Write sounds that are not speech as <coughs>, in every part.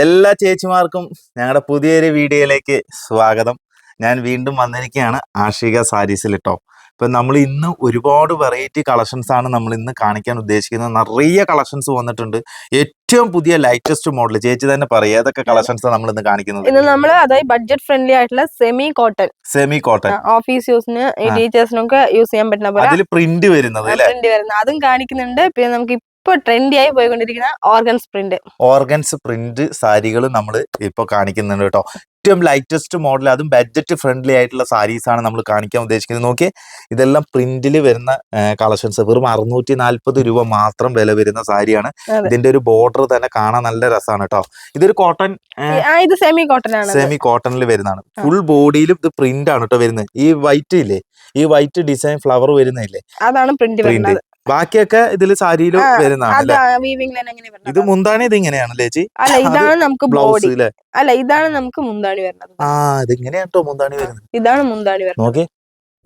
എല്ലാ ചേച്ചിമാർക്കും ഞങ്ങളുടെ പുതിയൊരു വീഡിയോയിലേക്ക് സ്വാഗതം. ഞാൻ വീണ്ടും വന്നിരിക്കുകയാണ് ആഷിക സാരീസിൽ കേട്ടോ ഇപ്പൊ നമ്മൾ ഇന്ന് ഒരുപാട് വെറൈറ്റി കളക്ഷൻസ് ആണ് നമ്മൾ ഇന്ന് കാണിക്കാൻ ഉദ്ദേശിക്കുന്നത്. നിറയെ കളക്ഷൻസ് വന്നിട്ടുണ്ട്. ഏറ്റവും പുതിയ ലൈറ്റസ്റ്റ് മോഡൽ ചേച്ചി തന്നെ പറയാം ഏതൊക്കെ കളക്ഷൻസ് നമ്മൾ ഇന്ന് കാണിക്കുന്നത്. ഇന്ന് നമ്മൾ അതായത് ബഡ്ജറ്റ് ഫ്രണ്ട്ലി ആയിട്ടുള്ള semi cotton semi cotton office യൂസിന്. ടീച്ചേഴ്സിനൊക്കെ യൂസ് ചെയ്യാൻ പറ്റുന്ന അതിൽ പ്രിന്റ് വരുന്നത് പ്രിന്റ് വരുന്നത്. അതും കാണിക്കുന്നുണ്ട്. പിന്നെ നമുക്ക് ഇപ്പൊ ട്രെൻഡി ആയി പോയിക്കൊണ്ടിരിക്കുന്ന ഓർഗൻസ് പ്രിന്റ് ഓർഗൻസ് പ്രിന്റ് സാരികൾ നമ്മൾ ഇപ്പൊ കാണിക്കുന്നുണ്ട് കേട്ടോ. ഏറ്റവും ലൈറ്റസ്റ്റ് മോഡൽ അതും ബഡ്ജറ്റ് ഫ്രണ്ട്ലി ആയിട്ടുള്ള സാരീസ് ആണ് നമ്മൾ കാണിക്കാൻ ഉദ്ദേശിക്കുന്നത്. നോക്കിയേ ഇതെല്ലാം പ്രിന്റിൽ വരുന്ന കളക്ഷൻസ് വെറും അറുന്നൂറ്റി നാല്പത് രൂപ മാത്രം വില വരുന്ന സാരിയാണ്. ഇതിന്റെ ഒരു ബോർഡർ തന്നെ കാണാൻ നല്ല രസമാണ് കേട്ടോ. ഇതൊരു കോട്ടൺ ഇത് സെമി കോട്ടൺ ആണ്. സെമി കോട്ടണിൽ വരുന്നതാണ്. ഫുൾ ബോഡിയിലും ഇത് പ്രിന്റ് ആണ് കേട്ടോ വരുന്നത്. ഈ വൈറ്റ് ഇല്ലേ? ഈ വൈറ്റ് ഡിസൈൻ ഫ്ലവർ വരുന്നില്ലേ അതാണ് പ്രിന്റ് പ്രിന്റ് ബാക്കിയൊക്കെ ഇതിൽ സാരിയിലും വരുന്നതാണ് ഇത് മുന്താണി ഇത് ഇങ്ങനെയാണ് ചേച്ചി അല്ല ഇതാണ് നമുക്ക് ബ്ലൗസ് അല്ലെ അല്ലേ ഇതാണ് നമുക്ക് മുന്താണി വരുന്നത്. ആ ഇത് ഇങ്ങനെയാട്ടോ കേട്ടോ മുന്താണി വരുന്നത്. ഇതാണ് മുന്താണി വരുന്നത്. നോക്കി.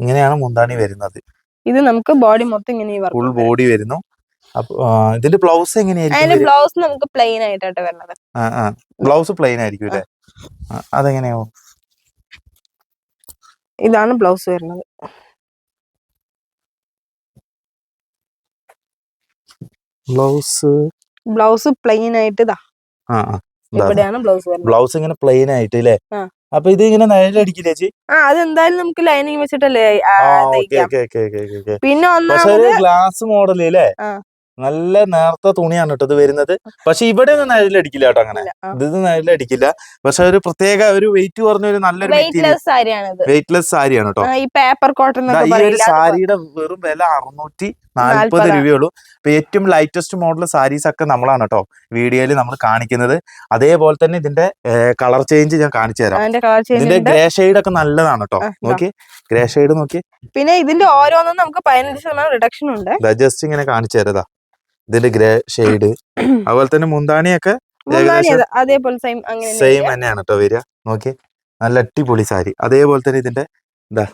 ഇങ്ങനെയാണ് മുന്താണി വരുന്നത്. ഇത് നമുക്ക് ബോഡി മൊത്തം ഇങ്ങനെ ഫുൾ ബോഡി വരുന്നു. ഇതിന്റെ ബ്ലൗസ് എങ്ങനെയായിരിക്കും? ബ്ലൗസ് നമുക്ക് പ്ലെയിൻ ആയിട്ടാണ് വരുന്നത്. ബ്ലൗസ് പ്ലെയിൻ ആയിരിക്കും അല്ലേ? അതെങ്ങനെയാവും? ഇതാണ് ബ്ലൗസ് വരുന്നത്. ബ്ലൗസ് ബ്ലൗസ് പ്ലെയിൻ ആയിട്ട് ഇതാ ആ ആ ഇവിടെയാണ് ബ്ലൗസ് വരുന്നത്? ബ്ലൗസ് ഇങ്ങനെ പ്ലെയിൻ ആയിട്ട് അല്ലേ ആ. അപ്പൊ ഇത് ഇങ്ങനെ നയലടിക്കില്ലേ ചേച്ചി? ആ അതെന്തായാലും നമുക്ക് ലൈനിങ് വെച്ചിട്ടല്ലേ ആ, ആ ഓക്കേ, തയ്ക്കാം. ഓക്കേ, ഓക്കെ ഓക്കെ ഓക്കെ പിന്നെ പക്ഷെ ഒന്നാമത് ഗ്ലാസ് മോഡൽ അല്ലേ ആ. നല്ല നേർത്ത തുണിയാണ് കേട്ടോ ഇത് വരുന്നത്. പക്ഷെ ഇവിടെ ഒന്നും നിഴലടിക്കില്ല കേട്ടോ അങ്ങനെ. ഇത് നിഴലടിക്കില്ല പക്ഷെ ഒരു പ്രത്യേക ഒരു വെയിറ്റ് കുറഞ്ഞ ഒരു നല്ലൊരു വെയിറ്റ്ലെസ് സാരിയാണ് കേട്ടോ. ഈ പേപ്പർ കോട്ടൺ ദാ എന്നൊക്കെ ഈ ഒരു സാരിയുടെ വെറും വില അറുന്നൂറ്റി നാല്പത് രൂപയുള്ളൂ. ഇപ്പൊ ഏറ്റവും ലൈറ്റസ്റ്റ് മോഡൽ സാരീസ് ഒക്കെ നമ്മളാണ് കേട്ടോ വീഡിയോയിൽ നമ്മൾ കാണിക്കുന്നത്. അതേപോലെ തന്നെ ഇതിന്റെ കളർ ചേഞ്ച് ഞാൻ കാണിച്ചു തരാം. ഇതിന്റെ ഗ്രേ ഷെയ്ഡ് ഒക്കെ നല്ലതാണ് കേട്ടോ. നോക്കി ഗ്രേ ഷെയ്ഡ് നോക്കി പിന്നെ ഇതിന്റെ ഓരോന്നും നമുക്ക് പതിനഞ്ച് ശതമാനം റിഡക്ഷൻ ഉണ്ട്. ജസ്റ്റ് ഇങ്ങനെ കാണിച്ചു തരതാ ഇതിന്റെ ഗ്രേ ഷെയ്ഡ്. <coughs> അതുപോലെ തന്നെ മുന്താണിയൊക്കെ അതേപോലെ സെയിം തന്നെയാണ് കേട്ടോ വരിക. നോക്കി നല്ല അടിപൊളി സാരി. അതേപോലെ തന്നെ ഇതിന്റെ എന്താ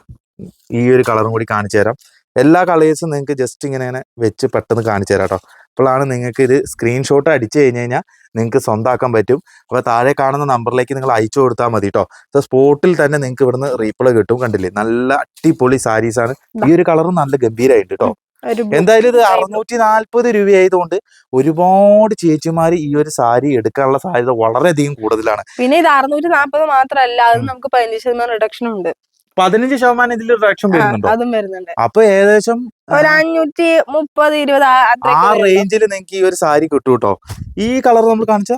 ഈ ഒരു കളറും കൂടി കാണിച്ചു തരാം. എല്ലാ കളേഴ്സും നിങ്ങൾക്ക് ജസ്റ്റ് ഇങ്ങനെ ഇങ്ങനെ വെച്ച് പെട്ടെന്ന് കാണിച്ചു തരാം കേട്ടോ അപ്പോഴാണ് നിങ്ങൾക്ക് ഇത് സ്ക്രീൻഷോട്ട് അടിച്ചു കഴിഞ്ഞ് കഴിഞ്ഞാൽ നിങ്ങൾക്ക് സ്വന്തമാക്കാൻ പറ്റും. അപ്പോൾ താഴെ കാണുന്ന നമ്പറിലേക്ക് നിങ്ങൾ അയച്ചു കൊടുത്താൽ മതി കേട്ടോ സ്പോട്ടിൽ തന്നെ നിങ്ങൾക്ക് ഇവിടുന്ന് റീപ്ലൈ കിട്ടും കണ്ടില്ലേ? നല്ല അടിപൊളി സാരീസാണ് ഈ ഒരു കളറും നല്ല ഗംഭീരമായിട്ട് കേട്ടോ. എന്തായാലും ഇത്. അറുന്നൂറ്റി നാല്പത് രൂപയായതുകൊണ്ട് ഒരുപാട് ചേച്ചിമാർ ഈ ഒരു സാരി എടുക്കാനുള്ള സാധ്യത വളരെയധികം കൂടുതലാണ്. പിന്നെ ഇത് അറുന്നൂറ്റി നാൽപ്പത് മാത്രമല്ല അത് നമുക്ക് പതിനഞ്ച് ശതമാനം റിഡക്ഷൻ ഉണ്ട്. പതിനഞ്ച് ശതമാനം ഇതിൽ റിഡക്ഷൻ വരുന്നുണ്ടോ? അതും വരുന്നുണ്ട്. അപ്പൊ ഏകദേശം ഒരു അഞ്ഞൂറ്റി മുപ്പത് ഇരുപത് ആ- ആ റേഞ്ചിൽ നിങ്ങൾക്ക് ഈ ഒരു സാരി കിട്ടും കേട്ടോ ഈ കളർ നമ്മൾ കാണിച്ച?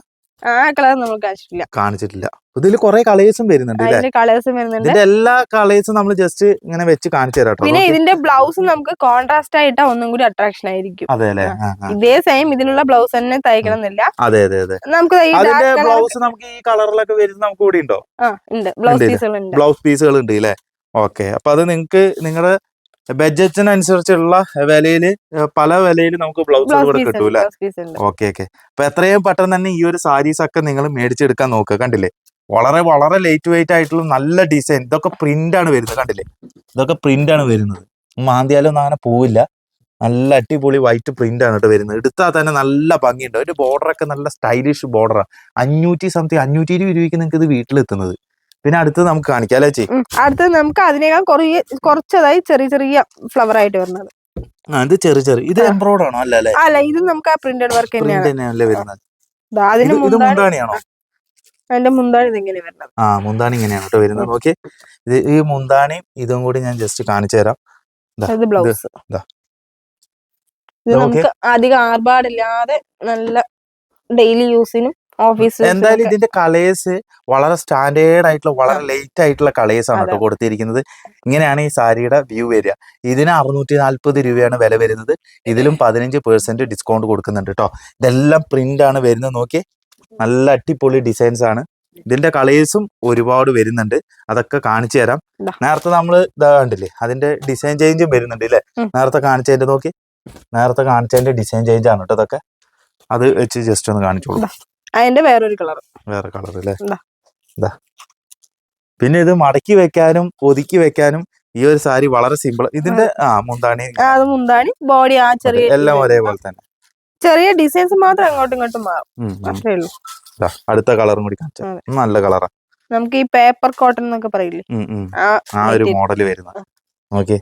ആ കളർ നമ്മൾ കാണിച്ചിട്ടില്ല. കാണിച്ചിട്ടില്ല. ഇതിൽ കുറെ കളേഴ്സും വരുന്നുണ്ട് കളേഴ്സ് വരുന്നുണ്ട്. ഇതിന്റെ എല്ലാ കളേഴ്സും നമ്മൾ ജസ്റ്റ് ഇങ്ങനെ വെച്ച് കാണിച്ചു തരാം പിന്നെ ഇതിന്റെ ബ്ലൗസ് നമുക്ക് കോൺട്രാസ്റ്റ് ആയിട്ടാ ഒന്നും കൂടി അട്രാക്ഷൻ ആയിരിക്കും. അതെ അല്ലേ. ഇതേ സെയിം ഇതിലുള്ള ബ്ലൗസ് തന്നെ തയ്ക്കണം എന്നില്ല അതെ അതെ അതെ. നമുക്ക് അതിന്റെ ബ്ലൗസ് നമുക്ക് ഈ കളറിലൊക്കെ വരുന്ന നമുക്ക് കൂടി ഉണ്ടോ? ആ ഉണ്ട്. ബ്ലൗസ് പീസുകൾ ഉണ്ട്. ബ്ലൗസ് പീസുകൾ ഉണ്ട് അല്ലേ ഓക്കെ. അപ്പൊ അത് നിങ്ങൾക്ക് നിങ്ങളുടെ ബഡ്ജറ്റിനനുസരിച്ചുള്ള വിലയിൽ ഏഹ് പല വിലയിൽ നമുക്ക് ബ്ലൗസുകൾ ബ്ലൗസ് ഇവിടെ കിട്ടൂല? ഓക്കെ ഓക്കെ അപ്പൊ എത്രയും പെട്ടെന്ന് തന്നെ ഈ ഒരു സാരീസ് ഒക്കെ നിങ്ങൾ മേടിച്ചെടുക്കാൻ നോക്കുക കണ്ടില്ലേ? വളരെ വളരെ ലൈറ്റ് വെയിറ്റ് ആയിട്ടുള്ള നല്ല ഡിസൈൻ ഇതൊക്കെ പ്രിന്റ് ആണ് വരുന്നത് കണ്ടില്ലേ? ഇതൊക്കെ പ്രിന്റ് ആണ് വരുന്നത്. മാന്തിയാലൊന്നും അങ്ങനെ പോവില്ല. നല്ല അടിപൊളി വൈറ്റ് പ്രിന്റ് ആണ് കേട്ടോ വരുന്നത്. എടുത്താൽ തന്നെ നല്ല ഭംഗിയുണ്ട്. ഒരു ബോർഡർ ഒക്കെ നല്ല സ്റ്റൈലിഷ് ബോർഡറാണ് അഞ്ഞൂറ്റി സംതിങ് അഞ്ഞൂറ്റി ഇരുപത് രൂപയ്ക്ക് നിങ്ങൾക്ക് ഇത് വീട്ടിലെത്തുന്നത്. പിന്നെ അടുത്ത് നമുക്ക് കാണിക്കാം അല്ലേ ചേച്ചി? അടുത്ത് അടുത്തത് നമുക്ക് അതിനേക്കാൾ കുറേ കുറച്ചതായി ചെറിയ ചെറിയ ഫ്ലവർ ആയിട്ട് വരുന്നത്. ആ ഇത് ചെറിയ ചെറിയ ഇത്. എംബ്രോയ്ഡ് ആണോ? അല്ല അല്ലേ? അല്ല ഇത് നമുക്ക് ആ പ്രിന്റഡ് വർക്ക് തന്നെയാണ്. തന്നെയാണല്ലേ വരുന്നത്. ദാ അതിന് ഇത് ഇത് മുന്താണി മുന്താണിയാണോ അതിന്റെ മുന്താണി ഇതെങ്ങനെ വരുന്നത്. ആ മുന്താണി ഇങ്ങനെയാണ് കേട്ടോ വരുന്നത്. ഓക്കെ. ഇത് ഈ മുന്താണിയും ഇതും കൂടി ഞാൻ ജസ്റ്റ് കാണിച്ചു തരാം. ദാ, ഇത് ബ്ലൗസ്. ദാ. ഇത് നമുക്ക് അധികം ആർഭാടില്ലാതെ നല്ല ഡെയിലി യൂസിനും ഓഫീസ് എന്തായാലും ഇതിന്റെ കളേഴ്സ് വളരെ സ്റ്റാൻഡേർഡ് ആയിട്ടുള്ള വളരെ ലൈറ്റ് ആയിട്ടുള്ള കളേഴ്സ് ആണ് കേട്ടോ കൊടുത്തിരിക്കുന്നത്. ഇങ്ങനെയാണ് ഈ സാരിയുടെ വ്യൂ വരിക. ഇതിന് അറുന്നൂറ്റി നാല്പത് രൂപയാണ് വില വരുന്നത്. ഇതിലും പതിനഞ്ച് പെർസെന്റ് ഡിസ്കൗണ്ട് കൊടുക്കുന്നുണ്ട് കേട്ടോ. ഇതെല്ലാം പ്രിന്റ് ആണ് വരുന്നത് നോക്കി നല്ല അടിപൊളി ഡിസൈൻസ് ആണ്. ഇതിന്റെ കളേഴ്സും ഒരുപാട് വരുന്നുണ്ട്. അതൊക്കെ കാണിച്ചു തരാം. നേരത്തെ നമ്മൾ കണ്ടില്ലേ അതിന്റെ ഡിസൈൻ ചേഞ്ചും വരുന്നുണ്ട് ഇല്ലേ? നേരത്തെ കാണിച്ചതിന്റെ നോക്കി നേരത്തെ കാണിച്ചതിന്റെ ഡിസൈൻ ചേഞ്ച് ആണ് കേട്ടോ അതൊക്കെ അത് വെച്ച് ജസ്റ്റ് ഒന്ന് കാണിച്ചോളൂ. അതിന്റെ വേറൊരു കളർ വേറെ കളർ അല്ലേ? പിന്നെ ഇത് മടക്കി വെക്കാനും ഒതുക്കി വെക്കാനും ഈ ഒരു സാരി വളരെ സിമ്പിൾ ഇതിന്റെ ആ. മുന്താണി. അത് മുന്താണി ബോഡി ആ ചെറിയ എല്ലാം ഒരേപോലെ തന്നെ. ചെറിയ ഡിസൈൻസ് മാത്രം അങ്ങോട്ടും ഇങ്ങോട്ടും മാറും. അത്രേ ഉള്ളൂ. അടുത്ത കളറും കൂടി കാണിച്ചു നല്ല കളറാ. നമുക്ക് ഈ പേപ്പർ കോട്ടൺ എന്നൊക്കെ പറയില്ലേ? ആ ഒരു മോഡൽ മോഡൽ വരുന്ന. ഓക്കെ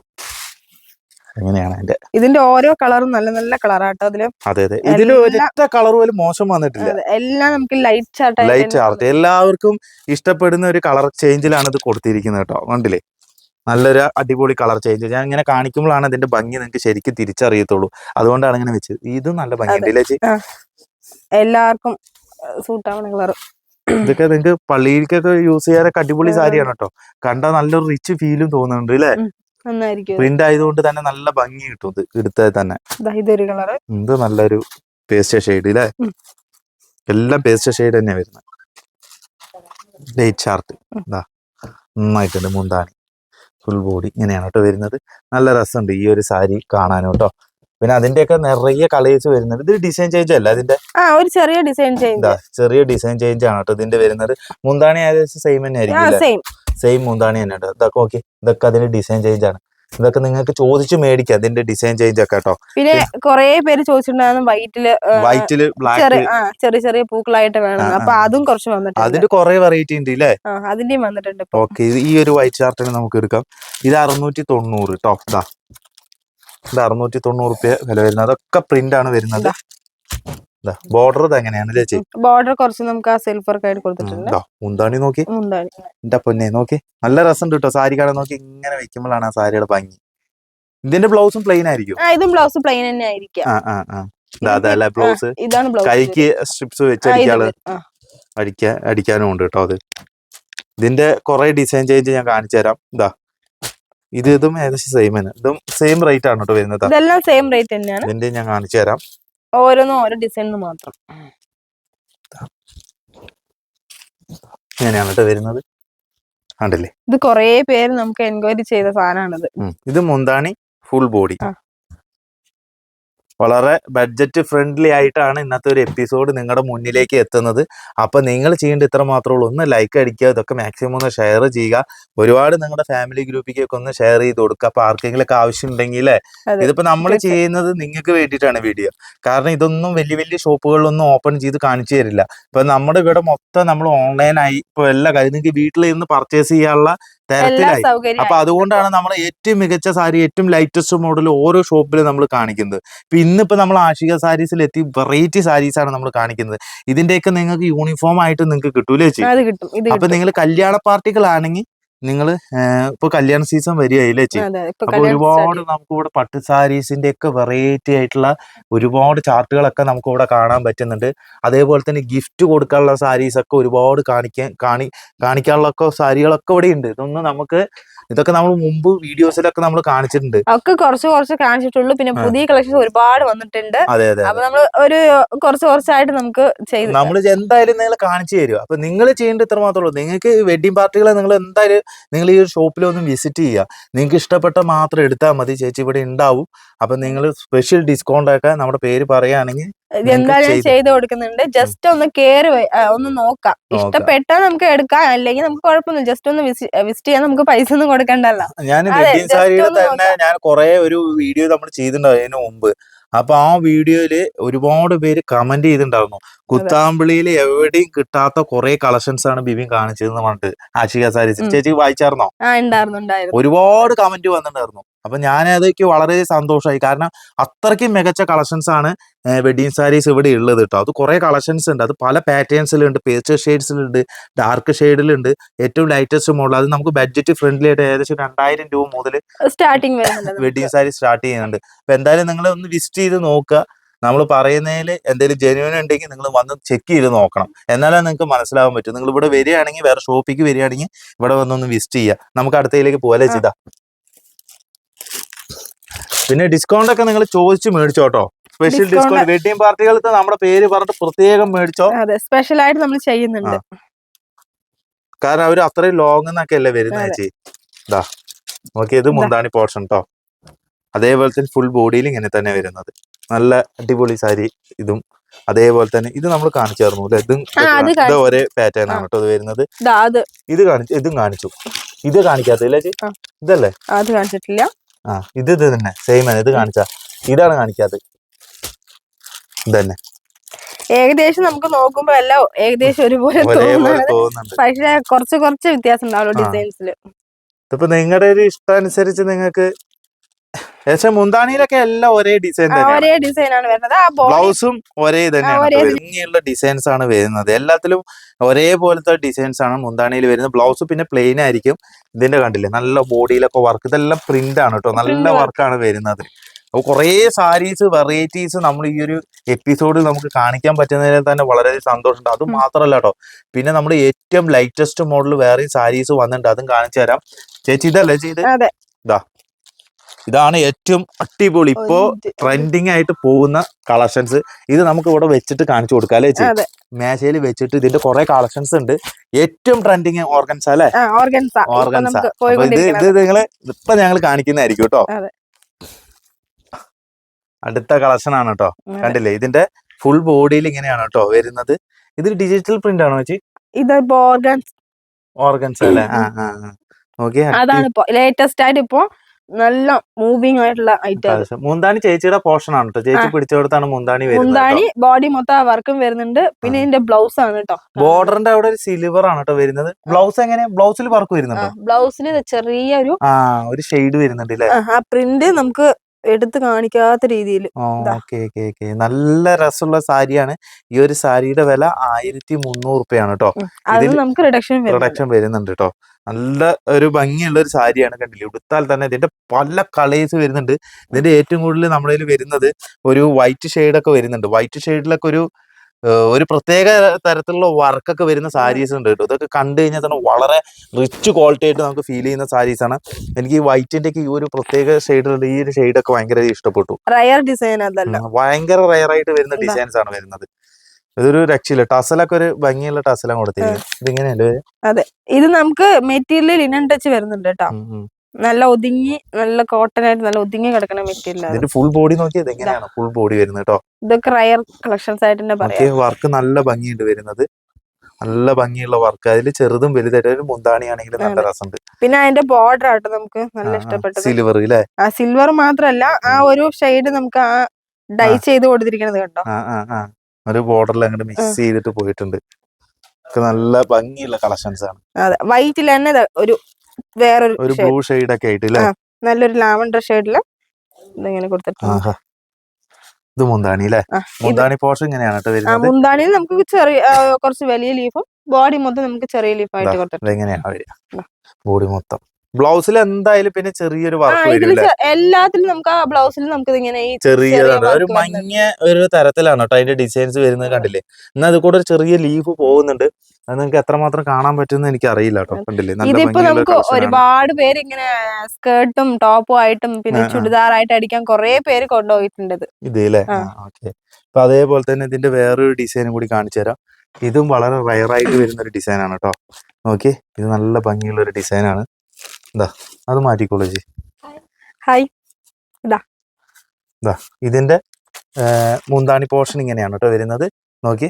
എങ്ങനെയാണ് അതിന്റെ ഇതിന്റെ ഓരോ കളറും നല്ല നല്ല കളറാട്ടോ അതിൽ. അതെ അതെ. ഇതിൽ ഒരൊറ്റ കളർ പോലും മോശം വന്നിട്ടില്ല. എല്ലാം നമുക്ക് ലൈറ്റ് ചാർട്ട് ലൈറ്റ് ചാർട്ട് എല്ലാവർക്കും ഇഷ്ടപ്പെടുന്ന ഒരു കളർ ചേഞ്ചിലാണ് ഇത് കൊടുത്തിരിക്കുന്നത് കേട്ടോ. കണ്ടില്ലേ? നല്ലൊരു അടിപൊളി കളർ ചേഞ്ച് ഞാൻ ഇങ്ങനെ കാണിക്കുമ്പോഴാണ് അതിന്റെ ഭംഗി നിങ്ങൾക്ക് ശരിക്കും തിരിച്ചറിയത്തുള്ളൂ. അതുകൊണ്ടാണ് ഇങ്ങനെ വെച്ചത്. ഇതും നല്ല ഭംഗിയുണ്ട് ചേച്ചി? എല്ലാവർക്കും സൂട്ട് ആവണ കളർ ഇതൊക്കെ നിങ്ങക്ക് പള്ളിയിലേക്കൊക്കെ യൂസ് ചെയ്യാനൊക്കെ അടിപൊളി സാരിയാണ് കേട്ടോ. കണ്ടാൽ നല്ലൊരു റിച്ച് ഫീലും തോന്നുന്നുണ്ട് അല്ലേ. പ്രിന്റ് ആയതുകൊണ്ട് തന്നെ നല്ല ഭംഗി കിട്ടും ഇത് എടുത്താൽ തന്നെ. ഇതൊരു കളർ ഇത് നല്ലൊരു പേസ്റ്റ് ഷെയ്ഡ് അല്ലേ എല്ലാം പേസ്റ്റ് ഷെയ്ഡ് തന്നെയാ വരുന്നത്. Light chart. ഇതാ നന്നായിട്ടുണ്ട് മുന്താണി. ഫുൾ ബോഡി ഇങ്ങനെയാണ് കേട്ടോ വരുന്നത്. നല്ല രസമുണ്ട് ഈ ഒരു സാരി കാണാനും കേട്ടോ. പിന്നെ അതിന്റെയൊക്കെ നിറയെ കളേഴ്സ് വരുന്നുണ്ട്. ഇത് ഡിസൈൻ ചേഞ്ച് അല്ല അതിന്റെ? ഒരു ചെറിയ ഡിസൈൻ ചേഞ്ച് ചെറിയ ഡിസൈൻ ചേഞ്ച് ആണ് കേട്ടോ ഇതിന്റെ വരുന്നത്. മുന്താണി ഏകദേശം സെയിം തന്നെ ആയിരിക്കും സെയിം മുന്താണി തന്നെ ഉണ്ട് ഇതൊക്കെ ഓക്കെ ഇതൊക്കെ അതിന്റെ ഡിസൈൻ ചേഞ്ച് ആണ്. ഇതൊക്കെ നിങ്ങൾക്ക് ചോദിച്ചു മേടിക്കാം അതിന്റെ ഡിസൈൻ ചേഞ്ച് ഒക്കെ കേട്ടോ. പിന്നെ കുറെ പേര് ചോദിച്ചിട്ടുണ്ടായിരുന്നു വൈറ്റിൽ വൈറ്റിൽ ബ്ലാക്ക് ചെറിയ ആ ചെറിയ ചെറിയ പൂക്കളായിട്ട് വേണം. ആ, ആ. അപ്പൊ അതും കുറച്ച് വന്നിട്ടുണ്ട്. അതിന്റെ കുറെ വെറൈറ്റി ഉണ്ട് ഇല്ലേ? ആ അതിന്റെയും വന്നിട്ടുണ്ട് ഇപ്പൊ. ഓക്കെ ഈ ഒരു വൈറ്റ് ചാർട്ടിന് നമുക്ക് എടുക്കാം. ഇത് അറുന്നൂറ്റി തൊണ്ണൂറ് ടോ ഇതാ. ഇത് അറുന്നൂറ്റി തൊണ്ണൂറ് റുപ്യ വില വരുന്നത്. അതൊക്കെ പ്രിന്റ് ആണ് വരുന്നത്. ബോർഡർ ഇത് എങ്ങനെയാണ് ചേച്ചി ബോർഡർ കുറച്ച് നമുക്ക് ആ സെൽഫ് വർക്ക് ആയിട്ട് കൊടുത്തിട്ടുണ്ട് മുന്താണി നോക്കി. മുന്താണി. എന്റെ പൊന്നെ നോക്കി. നല്ല രസം കേട്ടോ സാരി കട നോക്കി. ഇങ്ങനെ വെക്കുമ്പോഴാണ് ആ സാരിയുടെ ഭംഗി. ഇതിന്റെ ബ്ലൗസും പ്ലെയിൻ ആയിരിക്കും. ഇതും ബ്ലൗസ് പ്ലെയിൻ തന്നെ ആയിരിക്കും. അതല്ല ബ്ലൗസ് ഇതാണ് കൈക്ക് സ്ട്രിപ്സ് വെച്ച് അടിക്കാൾ. അടിക്കാൻ അടിക്കാനും ഉണ്ട് കേട്ടോ അത്. ഇതിന്റെ കുറെ ഡിസൈൻ ചേഞ്ച് ഞാൻ കാണിച്ചു തരാം. ഇതാ ഇത് ഇതും ഏകദേശം സെയിം തന്നെ. ഇതും സെയിം റേറ്റ് ആണ് കേട്ടോ വരുന്നത്. ഇതെല്ലാം സെയിം റേറ്റ് തന്നെയാണ്. ഇതിന്റെ ഞാൻ കാണിച്ചു തരാം. ഓരോന്നും ഓരോ ഡിസൈനിന് മാത്രം. ഇങ്ങനെയാണ് വരുന്നത്? ഇത് കൊറേ പേര് നമുക്ക് എൻക്വയറി ചെയ്ത സാധനമാണിത്. ഇത് മുന്താണി ഫുൾ ബോഡി ആ. വളരെ ബഡ്ജറ്റ് ഫ്രണ്ട്ലി ആയിട്ടാണ് ഇന്നത്തെ ഒരു എപ്പിസോഡ് നിങ്ങളുടെ മുന്നിലേക്ക് എത്തുന്നത്. അപ്പോൾ നിങ്ങൾ ചെയ്യേണ്ട ഇത്ര മാത്രമേ ഉള്ളൂ. ഒന്ന് ലൈക്ക് അടിക്കുക ഇതൊക്കെ മാക്സിമം ഒന്ന് ഷെയർ ചെയ്യുക. ഒരുപാട് നിങ്ങളുടെ ഫാമിലി ഗ്രൂപ്പിലേക്ക് ഒന്ന് ഷെയർ ചെയ്ത് കൊടുക്കുക. അപ്പോൾ ആർക്കെങ്കിലൊക്കെ ആവശ്യമുണ്ടെങ്കിൽ അതെ. നമ്മൾ ചെയ്യുന്നത് നിങ്ങൾക്ക് വേണ്ടിയിട്ടാണ് വീഡിയോ കാരണം ഇതൊന്നും വലിയ വലിയ ഷോപ്പുകളിലൊന്നും ഓപ്പൺ ചെയ്ത് കാണിച്ചു തരില്ല. ഇപ്പം നമ്മുടെ ഇവിടെ മൊത്തം നമ്മൾ ഓൺലൈനായി ഇപ്പോൾ എല്ലാ കാര്യം നിങ്ങൾക്ക് വീട്ടിൽ നിന്ന് പർച്ചേസ് ചെയ്യാനുള്ള തരത്തിലായി. അപ്പൊ അതുകൊണ്ടാണ് നമ്മൾ ഏറ്റവും മികച്ച സാരി ഏറ്റവും ലൈറ്റസ്റ്റ് മോഡൽ ഓരോ ഷോപ്പിലും നമ്മൾ കാണിക്കുന്നത്. ഇപ്പൊ ഇന്നിപ്പോ നമ്മൾ ആഷിക സാരീസിൽ എത്തി വെറൈറ്റി സാരീസ് ആണ് നമ്മൾ കാണിക്കുന്നത്. ഇതിന്റെയൊക്കെ നിങ്ങൾക്ക് യൂണിഫോം ആയിട്ട് നിങ്ങൾക്ക് കിട്ടൂലേ ചേച്ചി? അപ്പൊ നിങ്ങൾ കല്യാണ പാർട്ടികളാണെങ്കിൽ നിങ്ങൾ ഇപ്പൊ കല്യാണ സീസൺ വരികയില്ലേ ചേച്ചി? അപ്പൊ ഒരുപാട് നമുക്ക് ഇവിടെ പട്ട് സാരീസിന്റെ ഒക്കെ വെറൈറ്റി ആയിട്ടുള്ള ഒരുപാട് ചാർട്ടുകളൊക്കെ നമുക്ക് ഇവിടെ കാണാൻ പറ്റുന്നുണ്ട്. അതേപോലെ തന്നെ ഗിഫ്റ്റ് കൊടുക്കാനുള്ള സാരീസ് ഒക്കെ ഒരുപാട് കാണിക്കാൻ കാണി കാണിക്കാനുള്ള സാരികളൊക്കെ ഇവിടെ ഉണ്ട് ഇതൊന്നും നമുക്ക് ഇതൊക്കെ നമ്മൾ മുമ്പ് വീഡിയോസിലൊക്കെ നമ്മൾ കാണിച്ചിട്ടുണ്ട്. ഒക്കെ കുറച്ച് കുറച്ച് കാണിച്ചിട്ടുള്ളൂ. പിന്നെ പുതിയ കളക്ഷൻസ് ഒരുപാട് വന്നിട്ടുണ്ട്. അതെ അതെ അപ്പൊ നമ്മൾ ഒരു കുറച്ച് കുറച്ചായിട്ട് നമുക്ക് ചെയ്ത് നമ്മൾ എന്തായാലും നിങ്ങൾ കാണിച്ചു തരും അപ്പൊ നിങ്ങൾ ചെയ്യേണ്ട ഇത്ര മാത്രമേ ഉള്ളൂ. നിങ്ങൾക്ക് വെഡിങ് പാർട്ടികളെ നിങ്ങൾ എന്തായാലും നിങ്ങൾ ഈ ഒരു ഷോപ്പിൽ ഒന്ന് വിസിറ്റ് ചെയ്യുക. നിങ്ങൾക്ക് ഇഷ്ടപ്പെട്ട മാത്രം എടുത്താൽ മതി. ചേച്ചി ഇവിടെ ഉണ്ടാവും. അപ്പൊ നിങ്ങൾ സ്പെഷ്യൽ ഡിസ്കൗണ്ട് ഒക്കെ നമ്മുടെ പേര് പറയുകയാണെങ്കിൽ എന്തായാലും ചെയ്ത് കൊടുക്കുന്നുണ്ട്. ജസ്റ്റ് ഒന്ന് കേറി ഒന്ന് നോക്കാം. ഇഷ്ടപ്പെട്ടാൽ നമുക്ക് എടുക്കാം. അല്ലെങ്കിൽ നമുക്ക് കുഴപ്പമൊന്നും ജസ്റ്റ് ഒന്ന് വിസിറ്റ് ചെയ്യാൻ നമുക്ക് പൈസ ഒന്നും കൊടുക്കണ്ടല്ലോ. ഞാൻ സാരിയുടെ തന്നെ ഞാൻ കുറെ ഒരു വീഡിയോ നമ്മൾ ചെയ്തിട്ടുണ്ടാവും അതിന് മുമ്പ്. അപ്പൊ ആ വീഡിയോയിൽ ഒരുപാട് പേര് കമന്റ് ചെയ്തിട്ടുണ്ടായിരുന്നു. കുത്താമ്പിളിയിൽ എവിടെയും കിട്ടാത്ത കുറെ കളക്ഷൻസ് ആണ് ബിബിൻ കാണിച്ചതെന്ന് പറഞ്ഞിട്ട് ആശിക സാരി. ചേച്ചി വായിച്ചായിരുന്നോ? ഒരുപാട് കമന്റ് വന്നിട്ടുണ്ടായിരുന്നു. അപ്പൊ ഞാൻ അതൊക്കെ വളരെ സന്തോഷമായി. കാരണം അത്രയ്ക്കും മികച്ച കളക്ഷൻസ് ആണ്. വെഡിങ് സാരീസ് ഇവിടെ ഉള്ളത് കേട്ടോ അത് കുറേ കളക്ഷൻസ് ഉണ്ട്. അത് പല പാറ്റേൺസിലുണ്ട് പേസ്റ്റർ ഷെയ്ഡ്സിലുണ്ട് ഡാർക്ക് ഷെയ്ഡിലുണ്ട് ഏറ്റവും ലൈറ്റസ്റ്റ് മോഡൽ അത് നമുക്ക് ബഡ്ജറ്റ് ഫ്രണ്ട്ലി ആയിട്ട് ഏകദേശം രണ്ടായിരം രൂപ മുതൽ സ്റ്റാർട്ടിങ്. വെഡിങ് സാരി സ്റ്റാർട്ട് ചെയ്യുന്നുണ്ട്. അപ്പൊ എന്തായാലും നിങ്ങൾ ഒന്ന് വിസിറ്റ് ചെയ്ത് നോക്കുക. നമ്മൾ പറയുന്നതിൽ എന്തെങ്കിലും ജെന്യൂൻ ഉണ്ടെങ്കിൽ നിങ്ങൾ വന്ന് ചെക്ക് ചെയ്ത് നോക്കണം. എന്നാലേ നിങ്ങൾക്ക് മനസ്സിലാവാൻ പറ്റും. നിങ്ങൾ ഇവിടെ വരികയാണെങ്കിൽ വേറെ ഷോപ്പിക്ക് വരികയാണെങ്കിൽ ഇവിടെ വന്നൊന്ന് വിസിറ്റ് ചെയ്യുക. നമുക്ക് അടുത്തയിലേക്ക് പോലെ. ചെയ്താ? പിന്നെ ഡിസ്കൗണ്ട് ഒക്കെ നിങ്ങൾ ചോദിച്ചു മേടിച്ചോട്ടോ സ്പെഷ്യൽ ഡിസ്കൗണ്ട് വെഡിങ് പാർട്ടികൾക്ക് നമ്മുടെ പേര് പറഞ്ഞിട്ട് പ്രത്യേകം മേടിച്ചോ. അതെ സ്പെഷ്യൽ ആയിട്ട് നമ്മൾ ചെയ്യുന്നുണ്ട്. കാരണം അവർ അത്രയും ലോങ് എന്നൊക്കെ അല്ലേ വരുന്നത് അതെ. ചേച്ചി? ഇതാ നോക്കി ഇത്. മുന്താണി പോർഷൻ കേട്ടോ അതേപോലെ തന്നെ ഫുൾ ബോഡിയിൽ ഇങ്ങനെ തന്നെ വരുന്നത്. നല്ല അടിപൊളി സാരി ഇതും. അതേപോലെ തന്നെ ഇത് നമ്മൾ കാണിച്ചായിരുന്നു അല്ലെ? ഇതും ഒരേ പാറ്റേൺ ആണ് കേട്ടോ ഇത് വരുന്നത്. ഇത് കാണിച്ചു ഇതും കാണിച്ചു. ഇത് കാണിക്കാത്തില്ല. ഇതല്ലേ? അത് കാണിച്ചിട്ടില്ല. ആ ഇത് ഇത് തന്നെ സെയിം ആണ്. ഇത് കാണിച്ചാ. ഇതാണ് കാണിക്കാത്തത്. തന്നെ ഏകദേശം നമുക്ക് നോക്കുമ്പോ എല്ലാം ഏകദേശം ഒരുപോലെ <laughs> തോന്നുന്നുണ്ട്. പക്ഷെ കുറച്ച് കുറച്ച് വ്യത്യാസം ഉണ്ടാവുള്ളൂ. ഡിസൈൻസിൽ ഇതിപ്പോ നിങ്ങളുടെ ഒരു ഇഷ്ടം അനുസരിച്ച് നിങ്ങൾക്ക് പക്ഷെ മുന്താണിയിലൊക്കെ എല്ലാം ഒരേ ഡിസൈൻ ഒരേ ഡിസൈൻ ആണ് വരുന്നത് ബ്ലൗസും ഒരേ തന്നെയാണ്. ഭംഗിയുള്ള ഡിസൈൻസ് ആണ് വരുന്നത്. എല്ലാത്തിലും ഒരേപോലത്തെ ഡിസൈൻസ് ആണ് മുന്താണിയിൽ വരുന്നത്. ബ്ലൗസ് പിന്നെ പ്ലെയിൻ ആയിരിക്കും. ഇതിന്റെ കണ്ടില്ലേ? നല്ല ബോഡിയിലൊക്കെ വർക്ക് ഇതെല്ലാം പ്രിന്റ് ആണ് കേട്ടോ നല്ല വർക്കാണ് വരുന്നത്. അപ്പൊ കുറേ സാരീസ് വെറൈറ്റീസ് നമ്മൾ ഈ ഒരു എപ്പിസോഡിൽ നമുക്ക് കാണിക്കാൻ പറ്റുന്നതിൽ തന്നെ വളരെ സന്തോഷമുണ്ട്. അത്. മാത്രമല്ല കേട്ടോ പിന്നെ നമ്മൾ ഏറ്റവും ലൈറ്റസ്റ്റ് മോഡൽ വേറെ സാരീസ് വന്നിട്ടുണ്ട്. അതും കാണിച്ചു തരാം. ചേച്ചി ഇതല്ലേ ചെയ്ത് ഇതാ? ഇതാണ് ഏറ്റവും അടിപൊളി ഇപ്പോ ട്രെൻഡിങ് ആയിട്ട് പോകുന്ന കളക്ഷൻസ് ഇത് നമുക്ക് ഇവിടെ വെച്ചിട്ട് കാണിച്ചു കൊടുക്കാം അല്ലേ ചേച്ചി? മേശയിൽ വെച്ചിട്ട് ഇതിന്റെ കുറെ കളക്ഷൻസ് ഉണ്ട്. ഏറ്റവും ട്രെൻഡിങ് ഓർഗൻസ് അല്ലേ? ഓർഗൻസ ഓർഗൻസ ഇത് ഇത് നിങ്ങൾ ഇപ്പൊ ഞങ്ങൾ കാണിക്കുന്നതായിരിക്കും കേട്ടോ. അടുത്ത കളക്ഷൻ ആണ് കേട്ടോ കണ്ടില്ലേ? ഇതിന്റെ ഫുൾ ബോഡിയിൽ ഇങ്ങനെയാണ് കേട്ടോ വരുന്നത്. ഇത് ഡിജിറ്റൽ പ്രിന്റ് ആണോ ചേച്ചി? ഇതിപ്പോ ഓർഗൻസ് ഓർഗൻസ് അല്ലേ? അതാണ് ഇപ്പോ ലേറ്റസ്റ്റ് ആയിട്ട് ഇപ്പോ നല്ല മൂവിങ് ആയിട്ടുള്ള ഐറ്റം മുന്താണി ചേച്ചിയുടെ പോർഷൻ ആണ് കേട്ടോ. ചേച്ചി പിടിച്ചെടുത്താണ് മുന്താണി വരുന്നത് മുന്താണി ബോഡി മൊത്തം വർക്കും വരുന്നുണ്ട്. പിന്നെ ഇതിന്റെ ബ്ലൗസ് ആണ് കേട്ടോ. ബോർഡറിന്റെ അവിടെ ഒരു സിൽവർ ആണ് കേട്ടോ വരുന്നത്. ബ്ലൗസ് എങ്ങനെ? ബ്ലൗസിൽ വർക്ക് വരുന്നുണ്ടോ? ബ്ലൗസിന് ചെറിയൊരു ഒരു ഷെയ്ഡ് വരുന്നുണ്ട് ആ പ്രിന്റ് നമുക്ക് എടുത്ത് കാണിക്കാത്ത രീതിയിൽ നല്ല രസമുള്ള സാരിയാണ്. ഈ ഒരു സാരിയുടെ വില ആയിരത്തി മുന്നൂറ് റുപ്യാണ് കേട്ടോ അത് നമുക്ക് റിഡക്ഷൻ റിഡക്ഷൻ വരുന്നുണ്ട് കേട്ടോ നല്ല ഒരു ഭംഗിയുള്ള ഒരു സാരിയാണ് കണ്ടില്ലേ? ഉടുത്താൽ തന്നെ ഇതിന്റെ പല കളേഴ്സ് വരുന്നുണ്ട്. ഇതിന്റെ ഏറ്റവും കൂടുതൽ നമ്മുടെ വരുന്നത് ഒരു വൈറ്റ് ഷെയ്ഡൊക്കെ വരുന്നുണ്ട്. വൈറ്റ് ഷെയ്ഡിലൊക്കെ ഒരു ഒരു പ്രത്യേക തരത്തിലുള്ള വർക്കൊക്കെ വരുന്ന സാരീസ് ഉണ്ട് കേട്ടോ. ഇതൊക്കെ കണ്ടു കഴിഞ്ഞാൽ തന്നെ വളരെ റിച്ച് ക്വാളിറ്റി ആയിട്ട് നമുക്ക് ഫീൽ ചെയ്യുന്ന സാരീസ് ആണ്. എനിക്ക് ഈ വൈറ്റിന്റെ ഒക്കെ ഈ ഒരു പ്രത്യേക ഷെയ്ഡിലുള്ള ഈ ഒരു ഷെയ്ഡൊക്കെ ഭയങ്കര ഇഷ്ടപ്പെട്ടു. റയർ ഡിസൈൻ അതല്ല. ഭയങ്കര റയർ ആയിട്ട് വരുന്ന ഡിസൈൻസ് ആണ് വരുന്നത്. ഇതൊരു രക്ഷയില്ല. ടസലൊക്കെ ഒരു ഭംഗിയുള്ള ടസലാണ് കൊടുത്തിരിക്കുന്നത്. ഇതിങ്ങനെയല്ലേ ഇത് നമുക്ക് മെറ്റീരിയൽ ലിനൻ ടച്ച് വരുന്നുണ്ട് കേട്ടോ. നല്ല ഒതുങ്ങി നല്ല കോട്ടൺ ആയിട്ട് നല്ല ഒതുങ്ങി കിടക്കണ മെറ്റീരിയൽ ഇതിന്റെ ഫുൾ ബോഡി നോക്കിയത് എങ്ങനെയാണ് ഫുൾ ബോഡി വരുന്നത് കേട്ടോ. ഇതൊക്കെ റയർ കളക്ഷൻസ് ആയിട്ട് തന്നെ പറയാം. വർക്ക് നല്ല ഭംഗിയുണ്ട് വരുന്നത്. നല്ല ഭംഗിയുള്ള വർക്ക് അതിൽ ചെറുതും വലുതായിട്ട് ഒരു മുന്താണിയാണെങ്കിലും നല്ല രസം രസമുണ്ട്. പിന്നെ അതിന്റെ ബോർഡർ ആട്ടോ നമുക്ക് നല്ല ഇഷ്ടപ്പെട്ടു സിൽവർ അല്ലേ ആ സിൽവർ മാത്രല്ല ആ ഒരു ഷെയ്ഡ് നമുക്ക് ആ ഡൈ ചെയ്ത് കൊടുത്തിരിക്കണത് കണ്ടോ? ആ ആ ആ. ഒരു ബോർഡറിൽ അങ്ങോട്ട് മിക്സ് ചെയ്തിട്ട് പോയിട്ടുണ്ട്. നല്ല ഭംഗിയുള്ള കളക്ഷൻസ് ആണ്. അതെ. വൈറ്റിൽ തന്നെ ഒരു വേറൊരു ഒരു. ബ്ലൂ ഷെയ്ഡ് ഒക്കെ ആയിട്ട്. നല്ലൊരു ലാവണ്ടർ ഷെയ്ഡിൽ ഇതിങ്ങനെ കൊടുത്തിട്ടുണ്ട്. ഇത് മുന്താണി അല്ലേ മുന്താണി പോർഷൻ ഇങ്ങനെയാണ് മുന്താണി നമുക്ക് ചെറിയ കുറച്ച് വലിയ ലീഫും ബോഡി മൊത്തം നമുക്ക് ചെറിയ ലീഫായിട്ട് കൊടുത്തിട്ടുണ്ട്. ബോഡി മൊത്തം. ബ്ലൗസിൽ എന്തായാലും പിന്നെ ചെറിയൊരു വർക്ക് വരും എല്ലാത്തിലും നമുക്ക് ആ ബ്ലൗസിൽ നമുക്ക് ഇങ്ങനെ ചെറിയതാണ് ഒരു മഞ്ഞ ഒരു തരത്തിലാണ് കേട്ടോ അതിന്റെ ഡിസൈൻസ് വരുന്നത് കണ്ടില്ലേ? എന്നാൽ അത് കൂടെ ഒരു ചെറിയ ലീഫ് പോകുന്നുണ്ട്. അത് നിങ്ങൾക്ക് എത്രമാത്രം കാണാൻ പറ്റുമെന്ന് എനിക്ക് അറിയില്ല കേട്ടോ കണ്ടില്ലേ? ഇതിപ്പോ നമുക്ക് ഒരുപാട് പേര് ഇങ്ങനെ സ്കേർട്ടും ടോപ്പും ആയിട്ടും പിന്നെ. ചുരിദാറായിട്ട് അടിക്കാൻ കുറെ പേര് കൊണ്ടുപോയിട്ടുണ്ട് ഇത്. ഇത് അല്ലേ? ആ. ഓക്കെ അപ്പൊ അതേപോലെ തന്നെ ഇതിന്റെ വേറൊരു ഡിസൈനും കൂടി കാണിച്ചു തരാം. ഇതും വളരെ റയറായിട്ട് വരുന്ന ഒരു ഡിസൈനാണ് ആണ് കേട്ടോ. ഓക്കെ ഇത് നല്ല ഭംഗിയുള്ള ഒരു ഡിസൈൻ അത് മാറ്റിക്കോളൂ ചേച്ചി. ഹായ്. ഇതിന്റെ ആ, മുന്താണി പോർഷൻ ഇങ്ങനെയാണ് കേട്ടോ വരുന്നത്. നോക്കി.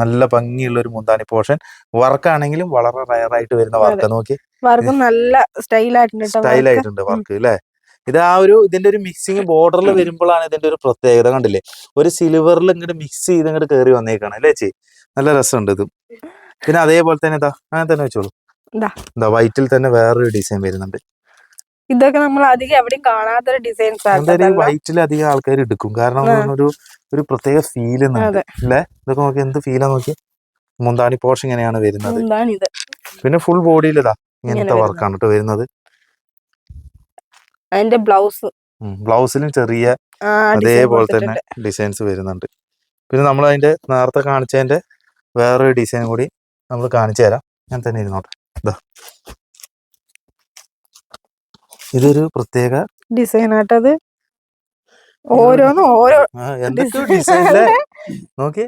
നല്ല ഭംഗിയുള്ള ഒരു മുന്താണി പോർഷൻ. വർക്കാണെങ്കിലും വളരെ റയർ ആയിട്ട് വരുന്ന വർക്ക്. നോക്കി. വർക്കും നല്ല സ്റ്റൈലായിട്ടുണ്ട് സ്റ്റൈലായിട്ടുണ്ട് വർക്ക്. അല്ലേ ഇത് ആ ഒരു ഇതിന്റെ ഒരു മിക്സിങ് ബോർഡറിൽ വരുമ്പോഴാണ് ഇതിന്റെ ഒരു പ്രത്യേകത കണ്ടില്ലേ? ഒരു സിൽവറിൽ ഇങ്ങോട്ട് മിക്സ് ചെയ്ത് ഇങ്ങോട്ട് കയറി വന്നേക്കാണ് അല്ലേ ചേച്ചി? നല്ല രസമുണ്ട് ഇത്. പിന്നെ അതേപോലെ തന്നെ ഇതാ അങ്ങനെ തന്നെ വെച്ചോളൂ. ഇതാ. ഇതാ വൈറ്റിൽ തന്നെ വേറൊരു ഡിസൈൻ വരുന്നുണ്ട്. ഇതൊക്കെ നമ്മൾ അധികം എവിടെയും കാണാത്തൊരു ഡിസൈൻസ് ആണ് വൈറ്റിൽ അധികം ആൾക്കാർ എടുക്കും. കാരണം ഒരു ഒരു പ്രത്യേക ഫീൽ അല്ലേ? ഇതൊക്കെ നോക്കി എന്ത് ഫീലാ നോക്കി മുന്താണി പോർഷൻ ഇങ്ങനെയാണ് വരുന്നത്. പിന്നെ ഫുൾ ബോഡിയിൽ ഇതാ ഇങ്ങനത്തെ വർക്കാണ് കേട്ടോ വരുന്നത്. അതിന്റെ ബ്ലൗസ്. ബ്ലൗസിലും ചെറിയ അതേപോലെ തന്നെ ഡിസൈൻസ് വരുന്നുണ്ട്. പിന്നെ നമ്മൾ അതിന്റെ നേരത്തെ കാണിച്ചതിന്റെ വേറൊരു ഡിസൈൻ കൂടി നമ്മൾ കാണിച്ചു തരാം. ഞാൻ തന്നെ ഇരുന്നോട്ടെ. ഇതൊരു പ്രത്യേക ഡിസൈൻ ആട്ടത്. ഓരോന്നും ഓരോ എന്തൊക്കെയോ നോക്കി.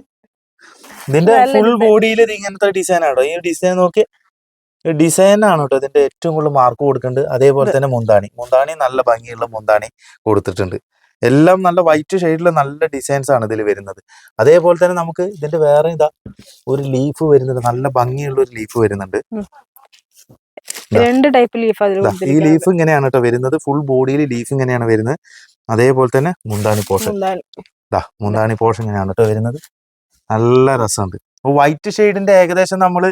ഇതിന്റെ ഫുൾ. ബോഡിയിൽ ഇങ്ങനത്തെ ഡിസൈൻ ആണോ ഈ ഡിസൈൻ നോക്കി. ഡിസൈൻ ആണ് കേട്ടോ ഇതിന്റെ ഏറ്റവും കൂടുതൽ മാർക്ക് കൊടുക്കുന്നുണ്ട് അതേപോലെ തന്നെ മുന്താണി. മുന്താണി നല്ല ഭംഗിയുള്ള മുന്താണി കൊടുത്തിട്ടുണ്ട്. എല്ലാം നല്ല വൈറ്റ് ഷെയ്ഡിലെ നല്ല ഡിസൈൻസ് ആണ് ഇതിൽ വരുന്നത്. അതേപോലെ തന്നെ നമുക്ക് ഇതിന്റെ വേറെ ഇതാ ഒരു ലീഫ് വരുന്നുണ്ട്. നല്ല ഭംഗിയുള്ള ഒരു ലീഫ് വരുന്നുണ്ട്. രണ്ട് ടൈപ്പ് ലീഫ് ഈ ലീഫ് ഇങ്ങനെയാണ് കേട്ടോ വരുന്നത്. ഫുൾ ബോഡിയിൽ ലീഫ് ഇങ്ങനെയാണ് വരുന്നത്. അതേപോലെ തന്നെ മുന്താണി മുന്താനി ദാ മുന്താണി പോർഷൻ ഇങ്ങനെയാണ് കേട്ടോ വരുന്നത്. നല്ല രസമുണ്ട്. വൈറ്റ് ഷെയ്ഡിന്റെ ഏകദേശം നമ്മൾ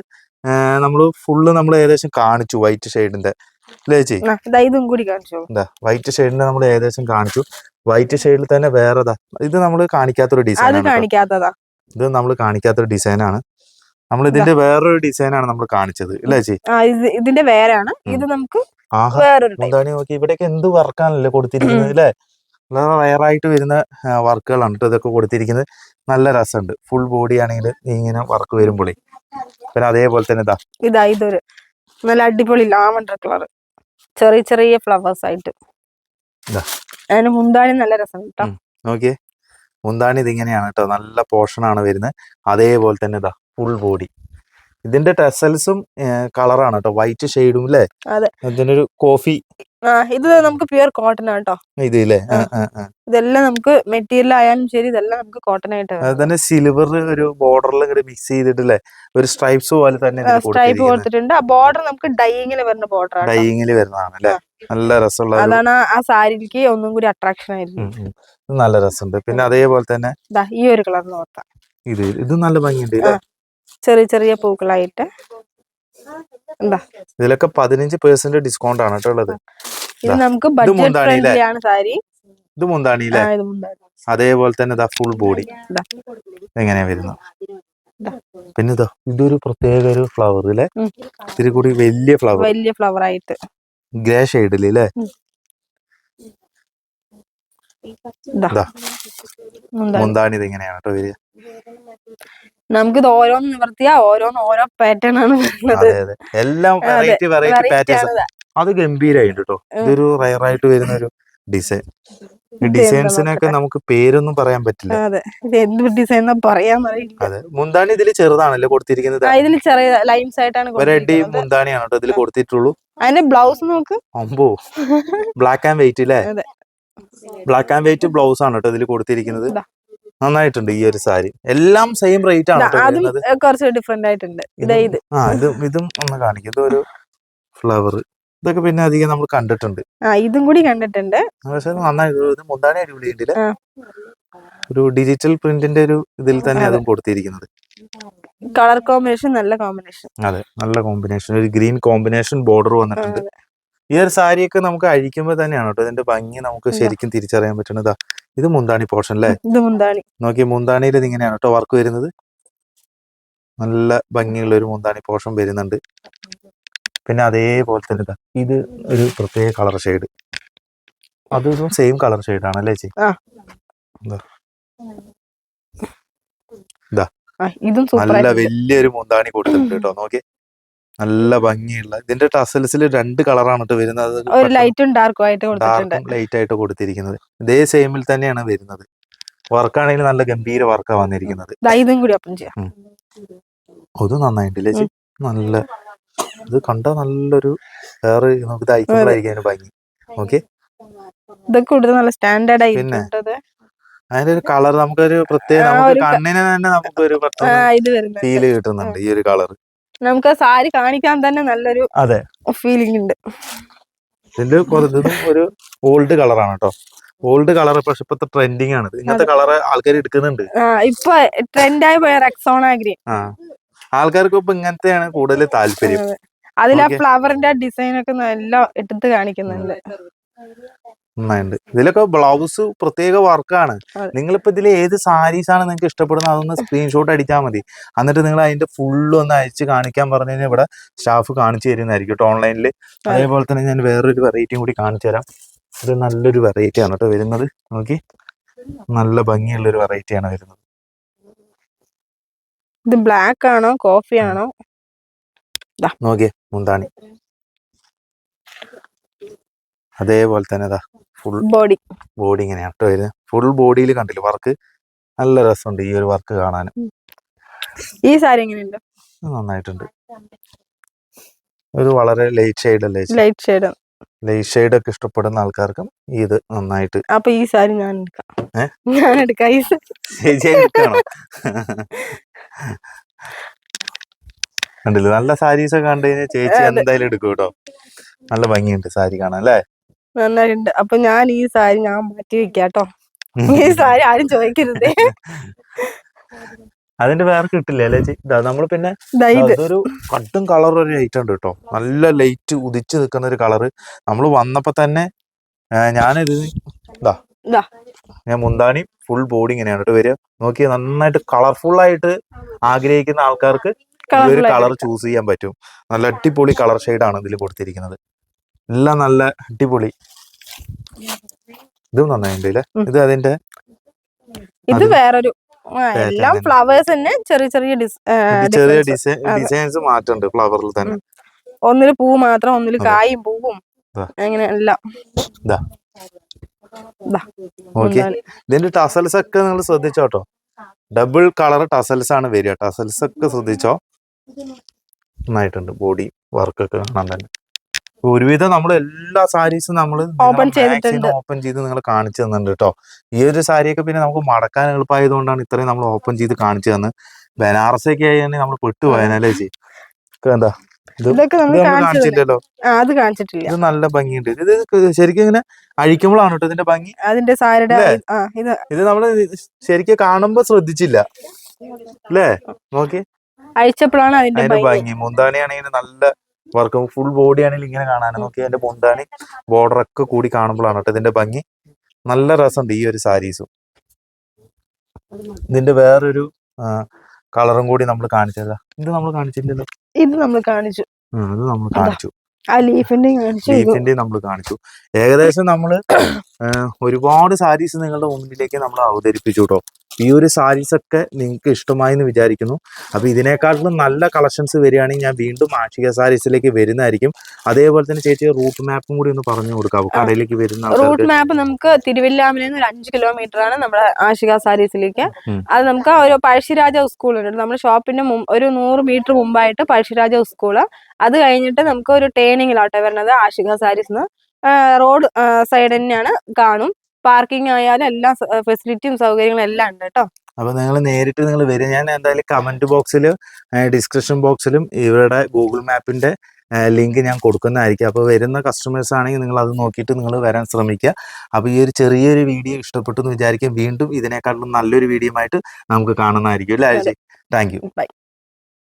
നമ്മൾ ഫുള്ള് നമ്മൾ ഏകദേശം കാണിച്ചു വൈറ്റ് ഷെയ്ഡിന്റെ ഇതും കൂടി കാണിച്ചോ. എന്താ വൈറ്റ് ഷെയ്ഡിന്റെ നമ്മൾ ഏകദേശം കാണിച്ചു. വൈറ്റ് ഷെയ്ഡിൽ തന്നെ വേറെതാ ഇത് നമ്മൾ കാണിക്കാത്തൊരു ഡിസൈൻ ഇത് നമ്മൾ കാണിക്കാത്തൊരു ഡിസൈനാണ് നമ്മൾ ഇതിന്റെ വേറൊരു ഡിസൈനാണ് നമ്മൾ കാണിച്ചത് അല്ലേ ചേച്ചി? ഇതിന്റെ വേറാണ് ഇത് നമുക്ക്. എന്താണ് നോക്കി ഇവിടെയൊക്കെ എന്ത് വർക്കാണല്ലേ കൊടുത്തിരിക്കുന്നത് അല്ലേ വളരെ റയറായിട്ട് വരുന്ന വർക്കുകളാണ് കേട്ടോ ഇതൊക്കെ കൊടുത്തിരിക്കുന്നത്. നല്ല രസമുണ്ട്. ഫുൾ ബോഡി ആണെങ്കിൽ ഇങ്ങനെ വർക്ക് വരുമ്പോഴേ പിന്നെ അതേപോലെ തന്നെ ഇതാ. ഇതാ ഇതൊരു നല്ല അടിപൊളി ലാവണ്ടർ കളർ ചെറിയ ചെറിയ ഫ്ലവേഴ്സ് ആയിട്ട്. അതിന് മുന്താണി നല്ല രസം കേട്ടോ. നോക്കിയേ. മുന്താണി ഇതിങ്ങനെയാണ് കേട്ടോ നല്ല പോർഷൻ ആണ് വരുന്നത്. അതേപോലെ തന്നെ ഇതാ. ഫുൾ ബോഡി ഇതിന്റെ ടെസൽസും കളറാണ് കേട്ടോ വൈറ്റ് ഷെയ്ഡും അല്ലേ. ഇതിനൊരു കോഫി ഇത് നമുക്ക് പ്യുവർ കോട്ടൺ കേട്ടോ ഇത് ഇല്ലേ. ഇതെല്ലാം നമുക്ക് മെറ്റീരിയൽ ആയാലും ശരി ഇതെല്ലാം നമുക്ക് കോട്ടൺ ആയിട്ട് തന്നെ സിൽവർ ഒരു ബോർഡറിൽ ഇങ്ങോട്ട് മിക്സ് ചെയ്തിട്ടില്ലേ ഒരു സ്ട്രൈപ്സ് പോലെ തന്നെ സ്ട്രൈപ്പ് കൊടുത്തിട്ടുണ്ട്. ആ ബോർഡർ നമുക്ക് ഡൈയിങ്ങിൽ വരുന്ന ബോർഡർ ഡൈയിങ്ങിൽ വരുന്നതാണ് അല്ലേ നല്ല രസമുള്ള അതാണ് ആ- സാരിക്ക് ഒന്നും കൂടി അട്രാക്ഷൻ ആയിരുന്നു നല്ല രസമുണ്ട്. പിന്നെ അതേപോലെ തന്നെ ഈ ഒരു കളർ നോക്കാം ഇത് ഇത് നല്ല ഭംഗിയുണ്ട്? ചെറിയ ചെറിയ പൂക്കളായിട്ട്. എന്താ? ഇതിലൊക്കെ പതിനഞ്ച് പെർസെന്റ് ഡിസ്കൗണ്ട് ആണ് കേട്ടോ ഉള്ളത്. ഇത് നമുക്ക് ബഡ്ജറ്റ് മുന്താണി ഫ്രണ്ട്ലി ആണ് സാരി. ഇത് മുന്താണി ആ അല്ലേ അതേപോലെ തന്നെ ഇതാ ഫുൾ ബോഡി. എങ്ങനെയാ വരുന്നത്. പിന്നെ ഇതാ ഇതൊരു പ്രത്യേക ഒരു ഫ്ലവർ അല്ലേ. ഇത്തിരി കൂടി വലിയ ഫ്ലവർ വലിയ ഫ്ലവർ ആയിട്ട്. ഗ്രേ ഷെയ്ഡിൽ അല്ലേ. മുന്താണി ഇത് എങ്ങനെയാണ് കേട്ടോ വരിക. നമുക്കിത് ഓരോന്ന് നിവർത്തിയാ ഓരോന്ന് ഓരോ പാറ്റേൺ ആണ് വരുന്നത്. എല്ലാം വെറൈറ്റി വെറൈറ്റി പാറ്റേൺസ് അത് ഗംഭീരായിട്ട് കേട്ടോ. ഇതൊരു റയറായിട്ട് വരുന്ന ഒരു ഡിസൈൻ ഡിസൈൻസിനൊക്കെ നമുക്ക് പേരൊന്നും പറയാൻ പറ്റില്ല. അതെ. ഇത് എന്ത് ഡിസൈൻ പറയാൻ അതെ. മുന്താണി ഇതിൽ ചെറുതാണല്ലോ കൊടുത്തിരിക്കുന്നത്? ഇതിൽ ചെറിയ ലൈൻസ് ആയിട്ടാണ് കൊടുത്തിരിക്കുന്നത്. മുന്താണിയാണ് കേട്ടോ ഇതിൽ കൊടുത്തിട്ടുള്ളൂ. അതിന്റെ ബ്ലൗസ് നോക്ക്. അമ്പോ. ബ്ലാക്ക് ആൻഡ് വൈറ്റ് അല്ലേ. ബ്ലാക്ക് ആൻഡ് വൈറ്റ് ബ്ലൗസ് ആണ് കേട്ടോ ഇതിൽ കൊടുത്തിരിക്കുന്നത്. നന്നായിട്ടുണ്ട് ഈ ഒരു സാരി. എല്ലാം സെയിം റേറ്റ് ആണ് കുറച്ച് ഡിഫറെന്റ് ആയിട്ടുണ്ട്. ആ ഇതും ഇതും ഒന്ന് കാണിക്കും. ഇതൊരു ഫ്ലവർ ഇതൊക്കെ പിന്നെ അധികം നമ്മൾ കണ്ടിട്ടുണ്ട്. ഇതും കൂടി കണ്ടിട്ടുണ്ട്. പക്ഷെ ഇത് മുന്താണി അടിപൊളി ഒരു ഡിജിറ്റൽ പ്രിന്റിന്റെ ഒരു ഇതിൽ തന്നെ. അതും. കൊടുത്തിരിക്കുന്നത്. കളർ കോമ്പിനേഷൻ നല്ല കോമ്പിനേഷൻ അതെ നല്ല കോമ്പിനേഷൻ ഒരു ഗ്രീൻ കോമ്പിനേഷൻ ബോർഡർ വന്നിട്ടുണ്ട്. ഈ ഒരു സാരിയൊക്കെ നമുക്ക് അഴിക്കുമ്പോൾ തന്നെയാണ് കേട്ടോ ഇതിന്റെ ഭംഗി നമുക്ക് ശരിക്കും തിരിച്ചറിയാൻ പറ്റണതാ ഇത് മുന്താണി പോർഷൻ അല്ലേ ഇത് മുന്താണി. നോക്കി മുന്താണിയിൽ ഇത് ഇങ്ങനെയാണ് കേട്ടോ വർക്ക് വരുന്നത്. നല്ല ഭംഗിയുള്ള ഒരു മുന്താണി പോർഷൻ വരുന്നുണ്ട്. പിന്നെ അതേപോലെ തന്നെ ഇതാ ഇത് ഒരു പ്രത്യേക കളർ ഷെയ്ഡ് അതും സെയിം കളർ ഷെയ്ഡ് ആണ് അല്ലേ ചേച്ചി? ഇതും നല്ല വലിയൊരു മുന്താണി കൊടുത്തിട്ടുണ്ട് കേട്ടോ. നോക്കി നല്ല ഭംഗിയുള്ള ഇതിന്റെ ടസൽസിൽ രണ്ട് കളറാണ് കേട്ടോ വരുന്നത്. ഒരു ലൈറ്റും ഡാർക്കും ആയിട്ട് കൊടുത്തിട്ടുണ്ട്. ലൈറ്റ് ആയിട്ട് കൊടുത്തിരിക്കുന്നത്. ഇതേ സെയിമിൽ തന്നെയാണ് വരുന്നത്. വർക്കാണെങ്കിൽ നല്ല ഗംഭീര വർക്കാണ് വന്നിരിക്കുന്നത്. ദാ ഇതും കൂടി ഓപ്പൺ ചെയ്യാം. അത് നന്നായിട്ടില്ലേ? നല്ല ഇത് കണ്ട നല്ലൊരു വേറെ നമുക്ക് തയ്ക്കുമ്പോഴായിരിക്കും അതിന് ഭംഗി. ഓക്കെ ഇതൊക്കെ കൂടുതൽ നല്ല സ്റ്റാൻഡേർഡ് പിന്നെ. ആയിട്ടുണ്ട് അതിന്റെ ഒരു കളർ നമുക്കൊരു പ്രത്യേക നമുക്ക് കണ്ണിന് തന്നെ നമുക്കൊരു ഫീൽ കിട്ടുന്നുണ്ട് ഈ ഒരു കളർ നമുക്ക് ആ സാരി കാണിക്കാൻ തന്നെ നല്ലൊരു അതെ. ഫീലിംഗ് ഉണ്ട്. ഇതിന്റെ കുറ- ഒരു ഓൾഡ് കളറാണ് കേട്ടോ ഓൾഡ് കളർ പക്ഷെ ഇപ്പത്തെ ട്രെൻഡിങ് ആണ്. ഇങ്ങനത്തെ കളർ ആൾക്കാർ എടുക്കുന്നുണ്ട്. ഇപ്പൊ ട്രെൻഡായി പോയ റെക്സോണ ഗ്രീൻ ആൾക്കാർക്ക് ഇപ്പൊ ഇങ്ങനത്തെയാണ് കൂടുതൽ താല്പര്യം. അതിൽ ആ ഫ്ലവറിന്റെ ഡിസൈൻ ഒക്കെ നല്ല എടുത്ത് കാണിക്കുന്നുണ്ട്. നന്നായിട്ടുണ്ട് ഇതിലൊക്കെ ബ്ലൗസ് പ്രത്യേക വർക്കാണ്. നിങ്ങൾ നിങ്ങളിപ്പോ ഇതിൽ ഏത് സാരീസ് ആണ് നിങ്ങൾക്ക് ഇഷ്ടപ്പെടുന്നത് അതൊന്ന് സ്ക്രീൻഷോട്ട് അടിച്ചാൽ മതി. എന്നിട്ട് നിങ്ങൾ അതിന്റെ ഫുള്ള് ഒന്ന് അയച്ച് കാണിക്കാൻ പറഞ്ഞു കഴിഞ്ഞാൽ ഇവിടെ സ്റ്റാഫ് കാണിച്ചു തരുന്നതായിരിക്കും കേട്ടോ ഓൺലൈനിൽ അതേപോലെ തന്നെ ഞാൻ വേറൊരു വെറൈറ്റിയും കൂടി കാണിച്ചു തരാം. ഇത് നല്ലൊരു വെറൈറ്റി ആണ് കേട്ടോ വരുന്നത്. നോക്കി. നല്ല ഭംഗിയുള്ള ഒരു വെറൈറ്റി ആണ് വരുന്നത്. ഇത് ബ്ലാക്ക് ആണോ കോഫി ആണോ? നോക്കിയേ മുന്താണി. അതേപോലെ തന്നെ ഇതാ ഫുൾ ബോഡി ബോഡി ഇങ്ങനെ കേട്ടോ വരുന്നത് ഫുൾ ബോഡിയിൽ കണ്ടില്ല വർക്ക് നല്ല രസമുണ്ട് ഈ ഒരു വർക്ക് കാണാൻ. ഈ സാരി എങ്ങനെയുണ്ട്? നന്നായിട്ടുണ്ട്. ഒരു വളരെ ലൈറ്റ് ഷെയ്ഡ് അല്ലേ ലൈറ്റ് ഷെയ്ഡ് ലൈറ്റ് ഷെയ്ഡ് ഒക്കെ ഇഷ്ടപ്പെടുന്ന ആൾക്കാർക്കും ഇത് നന്നായിട്ട്. അപ്പൊ ഈ സാരി ഞാൻ എടുക്കാം. ഞാൻ എടുക്കാം. ഈ കണ്ടില്ല? നല്ല സാരീസ് ഒക്കെ കണ്ടു കഴിഞ്ഞാൽ ചേച്ചി. എന്തായാലും എടുക്കും കേട്ടോ നല്ല ഭംഗിയുണ്ട് സാരി കാണാൻ അല്ലേ? നന്നായിട്ടുണ്ട്. അപ്പൊ ഞാൻ ഈ സാരി ഞാൻ മാറ്റി വെക്കാട്ടോ. ഈ സാരി ആരും ചോദിക്കരുതേ. അതിന്റെ വേറെ കിട്ടില്ല അല്ലേ ഇതാ നമ്മൾ പിന്നെ അതൊരു കട്ടും കളർ ഒരു ലൈറ്റ് ഉണ്ട് കേട്ടോ. നല്ല ലൈറ്റ് ഉദിച്ചു നിൽക്കുന്ന ഒരു കളറ്. നമ്മൾ വന്നപ്പോ തന്നെ ഞാനിത് ഇതാ. ഞാൻ മുന്താണി ഫുൾ ബോഡി ഇങ്ങനെയാണ് കേട്ടോ വരിക. നോക്കിയാൽ നന്നായിട്ട് കളർഫുൾ ആയിട്ട് ആഗ്രഹിക്കുന്ന ആൾക്കാർക്ക് ഈ ഒരു കളർ ചൂസ് ചെയ്യാൻ പറ്റും. നല്ല അടിപൊളി കളർ ആണ് ഇതിൽ കൊടുത്തിരിക്കുന്നത്. എല്ലാം നല്ല അടിപൊളി. ഇതും നന്നായിട്ടുണ്ട് ഇത് അതിന്റെ ഇത് വേറൊരു എല്ലാം ഫ്ലവേഴ്സ് തന്നെ ചെറിയ ചെറിയ ചെറിയ. ഡിസൈൻസ് മാറ്റുണ്ട് ഫ്ലവറിൽ തന്നെ. ഒന്നിൽ പൂ മാത്രം ഒന്നിൽ. കായും പൂവും. അങ്ങനെ എല്ലാം. ഇതിന്റെ ടസൽസ് ഒക്കെ നിങ്ങൾ ശ്രദ്ധിച്ചോട്ടോ? ഡബിൾ കളർ ടസൽസ് ആണ് വരിക. ടസൽസ് ഒക്കെ ശ്രദ്ധിച്ചോ? നന്നായിട്ടുണ്ട്. ബോഡി വർക്കൊക്കെ കാണാൻ തന്നെ ഒരുവിധം നമ്മൾ എല്ലാ സാരീസും നമ്മൾ ഓപ്പൺ ചെയ്തിട്ടുണ്ട്. ഓപ്പൺ ചെയ്ത് നിങ്ങൾ കാണിച്ചു തന്നിട്ടുണ്ട് കേട്ടോ ഈ ഒരു സാരിയൊക്കെ പിന്നെ നമുക്ക് മടക്കാൻ എളുപ്പമായതുകൊണ്ടാണ് ഇത്രയും നമ്മൾ ഓപ്പൺ ചെയ്ത് കാണിച്ചു തന്നത്. ബനാറസൊക്കെ ആയി നമ്മൾ പെട്ടുപോയനല്ലേ ചേച്ചി? എന്താ? ഇത് ഇതൊക്കെ നമ്മൾ കാണിച്ചില്ലല്ലോ? അത് കാണിച്ചിട്ടില്ല. ഇത് നല്ല ഭംഗിയുണ്ട്. ഇത് ശരിക്കും ഇങ്ങനെ അഴിക്കുമ്പോഴാണ് കേട്ടോ ഇതിന്റെ ഭംഗി. അതിന്റെ സാരിയുടെ ഇത് നമ്മൾ ശരിക്കും കാണുമ്പോ ശ്രദ്ധിച്ചില്ല. അല്ലേ? നോക്കി അഴിച്ചപ്പോഴാണ് അതിന്റെ ഭംഗി. ഭംഗി. മുന്താണി നല്ല വർക്ക് ഫുൾ ബോഡി ആണെങ്കിൽ ഇങ്ങനെ കാണാനും. നോക്കി അതിന്റെ പൊണ്ടാണി ബോർഡർ ഒക്കെ കൂടി കാണുമ്പോഴാണ് കേട്ടോ ഇതിന്റെ ഭംഗി. നല്ല രസമുണ്ട് ഈ ഒരു സാരീസും ഇതിന്റെ വേറൊരു കളറും കൂടി നമ്മൾ കാണിച്ചതാ. ഇത് നമ്മൾ കാണിച്ചില്ലല്ലോ ഇത് നമ്മൾ കാണിച്ചു. അത്. നമ്മൾ കാണിച്ചു. ലീഫിന്റെ നമ്മൾ കാണിച്ചു. ഏകദേശം നമ്മൾ ഒരുപാട് സാരീസ് നിങ്ങളുടെ മുന്നിലേക്ക് നമ്മൾ അവതരിപ്പിച്ചു കേട്ടോ ഈ ഒരു സാരീസ് ഒക്കെ നിങ്ങൾക്ക് ഇഷ്ടമായി എന്ന് വിചാരിക്കുന്നു. അപ്പൊ ഇതിനേക്കാട്ടിലും നല്ല കളക്ഷൻസ് വരികയാണെങ്കിൽ ഞാൻ വീണ്ടും ആഷിക സാരീസിലേക്ക് വരുന്നതായിരിക്കും. അതേപോലെ തന്നെ ചേച്ചി റൂട്ട് മാപ്പും കൂടി ഒന്ന് പറഞ്ഞു കൊടുക്കാം. കടയിലേക്ക് വരുന്ന റൂട്ട് മാപ്പ് നമുക്ക് തിരുവല്ലാമിൽ നിന്ന് ഒരു അഞ്ച് കിലോമീറ്റർ ആണ് നമ്മുടെ ആഷിക സാരീസിലേക്ക് അത് നമുക്ക് ഒരു പഴശ്ശിരാജ സ്കൂൾ ഉണ്ട്. നമ്മുടെ ഷോപ്പിന്റെ ഒരു നൂറ് മീറ്റർ മുമ്പായിട്ട് പഴശ്ശിരാജ സ്കൂൾ അത് കഴിഞ്ഞിട്ട് നമുക്ക് ഒരു ടേണിങ്ങിലാട്ടെ വരുന്നത് ആഷിക സാരീസ് റോഡ് സൈഡ് തന്നെയാണ് കാണും. പാർക്കിംഗ് ആയാലും എല്ലാ ഫെസിലിറ്റിയും സൗകര്യങ്ങളും എല്ലാം ഉണ്ട് കേട്ടോ. അപ്പൊ നിങ്ങൾ നേരിട്ട് നിങ്ങൾ വരും ഞാൻ എന്തായാലും കമന്റ് ബോക്സിൽ ഡിസ്ക്രിപ്ഷൻ ബോക്സിലും ഇവരുടെ ഗൂഗിൾ മാപ്പിന്റെ ലിങ്ക് ഞാൻ കൊടുക്കുന്നതായിരിക്കും. അപ്പോൾ വരുന്ന കസ്റ്റമേഴ്സ് ആണെങ്കിൽ നിങ്ങൾ അത് നോക്കിയിട്ട് നിങ്ങൾ വരാൻ ശ്രമിക്കുക. അപ്പോൾ ഈ ഒരു ചെറിയൊരു വീഡിയോ ഇഷ്ടപ്പെട്ടു എന്ന് വിചാരിക്കും. വീണ്ടും ഇതിനേക്കാളും നല്ലൊരു വീഡിയോ ആയിട്ട് നമുക്ക് കാണുന്നതായിരിക്കും. അല്ലേ. Thank you by